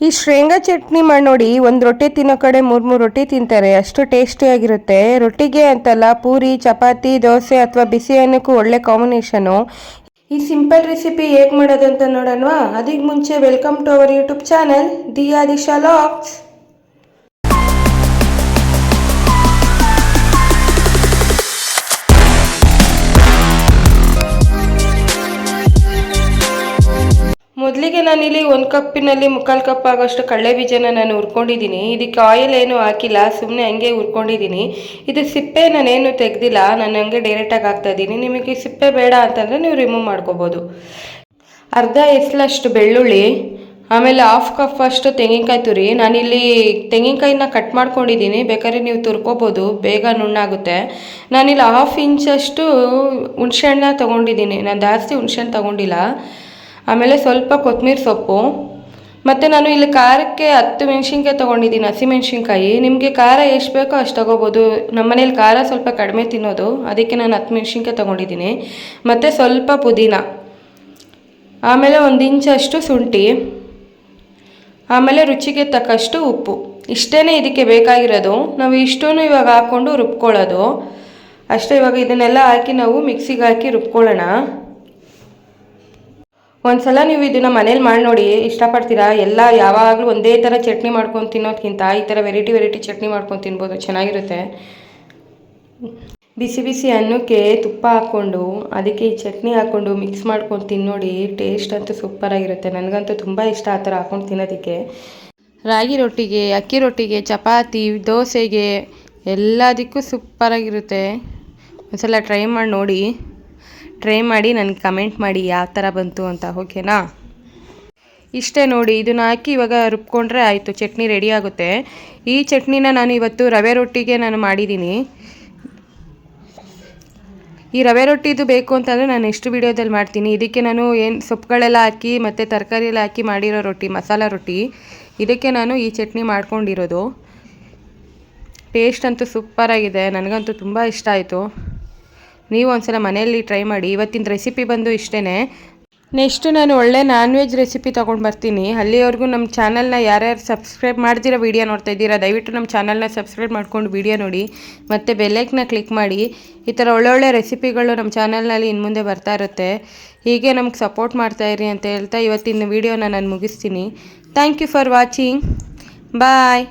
ಈ ಶೇಂಗಾ ಚಟ್ನಿ ಮಾಡಿ ನೋಡಿ, ಒಂದು ರೊಟ್ಟಿ ತಿನ್ನೋ ಕಡೆ ಮೂರು ಮೂರು ರೊಟ್ಟಿ ತಿಂತಾರೆ. ಅಷ್ಟು ಟೇಸ್ಟಿಯಾಗಿರುತ್ತೆ ರೊಟ್ಟಿಗೆ ಅಂತಲ್ಲ ಪೂರಿ, ಚಪಾತಿ, ದೋಸೆ ಅಥವಾ ಬಿಸಿ ಅನ್ನಕ್ಕೂ ಒಳ್ಳೆ ಕಾಂಬಿನೇಷನು ಈ ಸಿಂಪಲ್ ರೆಸಿಪಿ ಹೇಗೆ ಮಾಡೋದು ಅಂತ ನೋಡೋಣವಾ? ಅದಕ್ಕೆ ಮುಂಚೆ welcome to our YouTube channel Diya Disha LOX ಮೊದಲಿಗೆ ನಾನಿಲ್ಲಿ ಒಂದು ಕಪ್ಪಿನಲ್ಲಿ ಮುಕ್ಕಾಲು ಕಪ್ ಆಗೋಷ್ಟು ಕಳ್ಳೆ ಬೀಜನ ನಾನು ಹುರ್ಕೊಂಡಿದ್ದೀನಿ. ಇದಕ್ಕೆ ಆಯಿಲ್ ಏನು ಹಾಕಿಲ್ಲ ಸುಮ್ಮನೆ ಹಂಗೆ ಹುರ್ಕೊಂಡಿದ್ದೀನಿ. ಇದು ಸಿಪ್ಪೆ ನಾನೇನು ತೆಗೆದಿಲ್ಲ, ನಾನು ಹಂಗೆ ಡೈರೆಕ್ಟಾಗಿ ಹಾಕ್ತಾ ಇದ್ದೀನಿ. ನಿಮಗೆ ಸಿಪ್ಪೆ ಬೇಡ ಅಂತಂದರೆ ನೀವು ರಿಮೂವ್ ಮಾಡ್ಕೋಬೋದು. ಅರ್ಧ ಎಸ್ಲಷ್ಟು ಬೆಳ್ಳುಳ್ಳಿ, ಆಮೇಲೆ ಹಾಫ್ ಕಪ್ ಅಷ್ಟು ತೆಂಗಿನಕಾಯಿ ತುರಿ. ನಾನಿಲ್ಲಿ ತೆಂಗಿನಕಾಯಿನ ಕಟ್ ಮಾಡ್ಕೊಂಡಿದ್ದೀನಿ. ಬೇಕಾದ್ರೆ ನೀವು ತುರ್ಕೋಬೋದು, ಬೇಗ ನುಣ್ಣಾಗುತ್ತೆ. ನಾನಿಲ್ಲಿ ಹಾಫ್ ಇಂಚಷ್ಟು ಹುಣ್ಸೆಹಣ್ಣ ತೊಗೊಂಡಿದ್ದೀನಿ. ನಾನು ಜಾಸ್ತಿ ಹುಣಸೆಹಣ್ಣು ತೊಗೊಂಡಿಲ್ಲ. ಆಮೇಲೆ ಸ್ವಲ್ಪ ಕೊತ್ತಂಬರಿ ಸೊಪ್ಪು. ಮತ್ತು ನಾನು ಇಲ್ಲಿ ಖಾರಕ್ಕೆ ಹತ್ತು ಮೆಣಸಿನ್ಕಾಯಿ ತೊಗೊಂಡಿದ್ದೀನಿ ಹಸಿಮೆಣ್ಸಿನ್ಕಾಯಿ ನಿಮಗೆ ಖಾರ ಎಷ್ಟು ಬೇಕೋ ಅಷ್ಟು ತೊಗೋಬೋದು. ನಮ್ಮ ಮನೇಲಿ ಖಾರ ಸ್ವಲ್ಪ ಕಡಿಮೆ ತಿನ್ನೋದು. ಅದಕ್ಕೆ ನಾನು ಹತ್ತು ಮೆಣಸಿನ್ಕಾಯಿ ತೊಗೊಂಡಿದ್ದೀನಿ. ಮತ್ತು ಸ್ವಲ್ಪ ಪುದೀನ. ಆಮೇಲೆ ಒಂದು ಇಂಚಷ್ಟು ಶುಂಠಿ. ಆಮೇಲೆ ರುಚಿಗೆ ತಕ್ಕಷ್ಟು ಉಪ್ಪು. ಇಷ್ಟೇ ಇದಕ್ಕೆ ಬೇಕಾಗಿರೋದು. ನಾವು ಇಷ್ಟೂ ಇವಾಗ ಹಾಕ್ಕೊಂಡು ರುಬ್ಕೊಳ್ಳೋದು. ಅಷ್ಟೇ ಇವಾಗ ಇದನ್ನೆಲ್ಲ ಹಾಕಿ ನಾವು ಮಿಕ್ಸಿಗೆ ಹಾಕಿ ರುಬ್ಕೊಳ್ಳೋಣ. ಒಂದ್ಸಲ ನೀವು ಇದನ್ನ ಮನೇಲಿ ಮಾಡಿ ನೋಡಿ, ಇಷ್ಟಪಡ್ತೀರಾ? ಎಲ್ಲ ಯಾವಾಗಲೂ ಒಂದೇ ಥರ ಚಟ್ನಿ ಮಾಡ್ಕೊಂಡು ತಿನ್ನೋದಕ್ಕಿಂತ ಈ ಥರ ವೆರೈಟಿ ವೆರೈಟಿ ಚಟ್ನಿ ಮಾಡ್ಕೊಂಡು ತಿನ್ಬೋದು. ಚೆನ್ನಾಗಿರುತ್ತೆ. ಬಿಸಿ ಬಿಸಿ ಅನ್ನಕ್ಕೆ ತುಪ್ಪ ಹಾಕ್ಕೊಂಡು, ಅದಕ್ಕೆ ಈ ಚಟ್ನಿ ಹಾಕ್ಕೊಂಡು ಮಿಕ್ಸ್ ಮಾಡ್ಕೊಂಡು ತಿನ್ನೋಡಿ ಟೇಸ್ಟ್ ಅಂತೂ ಸೂಪರಾಗಿರುತ್ತೆ ನನಗಂತೂ ತುಂಬ ಇಷ್ಟ ಆ ಥರ ಹಾಕ್ಕೊಂಡು ತಿನ್ನೋದಕ್ಕೆ. ರಾಗಿ ರೊಟ್ಟಿಗೆ, ಅಕ್ಕಿ ರೊಟ್ಟಿಗೆ, ಚಪಾತಿ, ದೋಸೆಗೆ ಎಲ್ಲದಕ್ಕೂ ಸೂಪರಾಗಿರುತ್ತೆ ಒಂದ್ಸಲ ಟ್ರೈ ಮಾಡಿ ನೋಡಿ. ಟ್ರೈ ಮಾಡಿ ನನಗೆ ಕಮೆಂಟ್ ಮಾಡಿ ಯಾವ ಥರ ಬಂತು ಅಂತ ಓಕೆನಾ ಇಷ್ಟೇ ನೋಡಿ, ಇದನ್ನ ಹಾಕಿ ಇವಾಗ ರುಬ್ಕೊಂಡ್ರೆ ಆಯಿತು, ಚಟ್ನಿ ರೆಡಿ ಆಗುತ್ತೆ. ಈ ಚಟ್ನಿನ ನಾನು ಇವತ್ತು ರವೆ ರೊಟ್ಟಿಗೆ ನಾನು ಮಾಡಿದ್ದೀನಿ ಈ ರವೆ ರೊಟ್ಟಿದು ಬೇಕು ಅಂತಂದರೆ ನಾನು ಎಷ್ಟು ವೀಡಿಯೋದಲ್ಲಿ ಮಾಡ್ತೀನಿ. ಇದಕ್ಕೆ ನಾನು ಏನು ಸೊಪ್ಪುಗಳೆಲ್ಲ ಹಾಕಿ, ಮತ್ತು ತರಕಾರಿ ಎಲ್ಲ ಹಾಕಿ ಮಾಡಿರೋ ರೊಟ್ಟಿ, ಮಸಾಲ ರೊಟ್ಟಿ, ಇದಕ್ಕೆ ನಾನು ಈ ಚಟ್ನಿ ಮಾಡ್ಕೊಂಡಿರೋದು. ಟೇಸ್ಟ್ ಅಂತೂ ಸೂಪರಾಗಿದೆ ನನಗಂತೂ ತುಂಬ ಇಷ್ಟ ಆಯಿತು. ನೀವು ಒಂದ್ಸಲ ಮನೆಯಲ್ಲಿ ಟ್ರೈ ಮಾಡಿ. ಇವತ್ತಿನ ರೆಸಿಪಿ ಬಂದು ಇಷ್ಟೇ ನೆಕ್ಸ್ಟ್ ನಾನು ಒಳ್ಳೆ ನಾನ್ ವೆಜ್ ರೆಸಿಪಿ ತೊಗೊಂಡು ಬರ್ತೀನಿ. ಅಲ್ಲಿವರೆಗೂ ನಮ್ಮ ಚಾನಲ್ನ ಯಾರ್ಯಾರು ಸಬ್ಸ್ಕ್ರೈಬ್ ಮಾಡ್ದಿರೋ ವೀಡಿಯೋ ನೋಡ್ತಾ ಇದ್ದೀರಾ, ದಯವಿಟ್ಟು ನಮ್ಮ ಚಾನಲ್ನ ಸಬ್ಸ್ಕ್ರೈಬ್ ಮಾಡ್ಕೊಂಡು ವೀಡಿಯೋ ನೋಡಿ. ಮತ್ತು ಬೆಲ್ಲೈಕ್ನ ಕ್ಲಿಕ್ ಮಾಡಿ. ಈ ಥರ ಒಳ್ಳೊಳ್ಳೆ ರೆಸಿಪಿಗಳು ನಮ್ಮ ಚಾನಲ್ನಲ್ಲಿ ಇನ್ನು ಮುಂದೆ ಬರ್ತಾ ಇರುತ್ತೆ. ಹೀಗೆ ನಮ್ಗೆ ಸಪೋರ್ಟ್ ಮಾಡ್ತಾ ಇರಿ ಅಂತ ಹೇಳ್ತಾ ಇವತ್ತಿನ ವೀಡಿಯೋನ ನಾನು ಮುಗಿಸ್ತೀನಿ. Thank you for watching bye